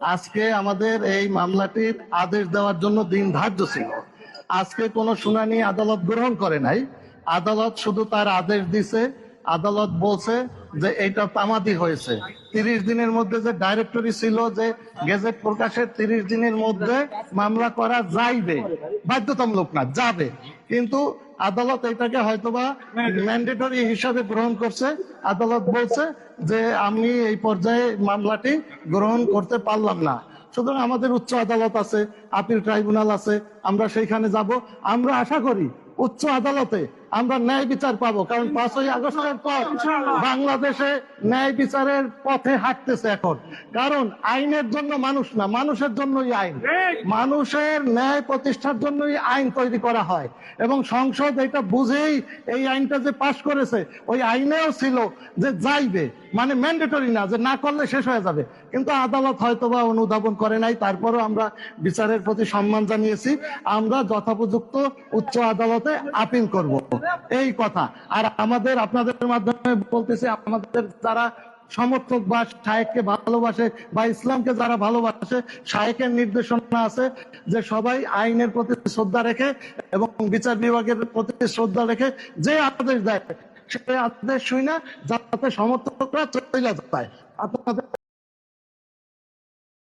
আজকে আমাদের এই মামলাটির আদেশ দেওয়ার জন্য দিন ধার্য ছিল। আজকে কোনো শুনানি আদালত গ্রহণ করে নাই। আদালত শুধু তার আদেশ দিছে। আদালত বলছে যে এইটা তামাদি হয়েছে। তিরিশ দিনের মধ্যে যে ডাইরেক্টরি ছিল যে গেজেট প্রকাশের তিরিশ দিনের মধ্যে মামলা করা যাইবে। বাধ্যতামূলক না, যাবে। কিন্তু আদালত এটাকে হয়তোবা ম্যান্ডেটরি হিসাবে গ্রহণ করছে। আদালত বলছে যে আমি এই পর্যায়ে মামলাটি গ্রহণ করতে পারলাম না। সুতরাং আমাদের উচ্চ আদালত আছে, আপিল ট্রাইব্যুনাল আছে, আমরা সেইখানে যাব। আমরা আশা করি উচ্চ আদালতে আমরা ন্যায় বিচার পাবো কারণ পাঁচই আগস্টের পর বাংলাদেশে ন্যায় বিচারের পথে হাঁটতেছে এখন। কারণ আইনের জন্য মানুষ না মানুষের জন্যই আইন। মানুষের ন্যায় প্রতিষ্ঠার জন্যই আইন তৈরি করা হয়। এবং সংসদ এটা বুঝেই এই আইনটা যে পাশ করেছে ওই আইনেও ছিল যে যাইবে মানে ম্যান্ডেটরি না যে না করলে শেষ হয়ে যাবে। কিন্তু আদালত হয়তোবা অনুধাবন করে নাই তারপরও আমরা বিচারের প্রতি সম্মান জানিয়েছি। আমরা যথোপযুক্ত উচ্চ আদালতে আপিল করব। এই কথা। আর আমাদের, আপনাদের মাধ্যমে বলতেছি, আমাদের যারা সমর্থক বা শায়েককে ভালোবাসে বা ইসলামকে যারা ভালোবাসে, শায়েকের নির্দেশনা আছে যে সবাই আইনের প্রতি শ্রদ্ধা রেখে এবং বিচার বিভাগের প্রতি শ্রদ্ধা রেখে যে আদেশ দেয় সেই আদেশ শুই না যাতে সমর্থকরা চলে যায়। আপনাদের